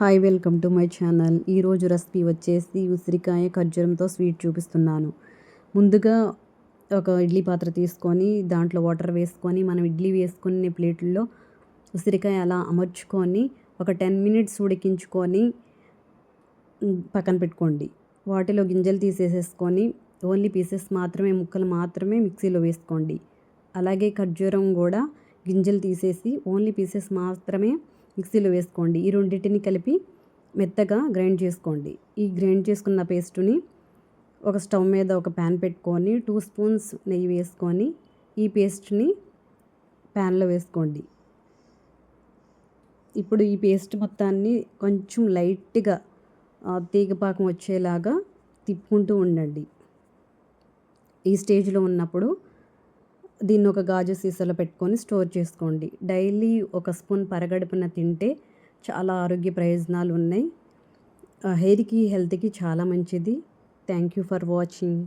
Hi welcome to my channel. ఈరోజు recipe వచ్చేసి ఉసిరికాయ ఖర్జూరంతో స్వీట్ చూపిస్తున్నాను. ముందుగా ఒక ఇడ్లీ పాత్ర తీసుకొని దాంట్లో వాటర్ వేసుకొని మనం ఇడ్లీ వేసుకునే ప్లేట్లో ఉసిరికాయ అలా అమర్చుకొని ఒక టెన్ మినిట్స్ ఉడికించుకొని పక్కన పెట్టుకోండి. వాటిలో గింజలు తీసేసేసుకొని ఓన్లీ పీసెస్ మాత్రమే ముక్కలు మాత్రమే మిక్సీలో వేసుకోండి. అలాగే ఖర్జూరం కూడా గింజలు తీసేసి ఓన్లీ పీసెస్ మాత్రమే మిక్సీలో వేసుకోండి. ఈ రెండింటిని కలిపి మెత్తగా గ్రైండ్ చేసుకోండి. ఈ గ్రైండ్ చేసుకున్న పేస్టుని ఒక స్టవ్ మీద ఒక ప్యాన్ పెట్టుకొని టూ స్పూన్స్ నెయ్యి వేసుకొని ఈ పేస్ట్ని ప్యాన్లో వేసుకోండి. ఇప్పుడు ఈ పేస్ట్ మొత్తాన్ని కొంచెం లైట్గా తీగపాకం వచ్చేలాగా తిప్పుకుంటూ ఉండండి. ఈ స్టేజ్లో ఉన్నప్పుడు దీన్ని ఒక గాజు సీసాలో పెట్టుకొని స్టోర్ చేసుకోండి. డైలీ ఒక స్పూన్ పరగడుపున తింటే చాలా ఆరోగ్య ప్రయోజనాలు ఉన్నాయి హెయిర్కి హెల్త్కి చాలా మంచిది. Thank you for watching.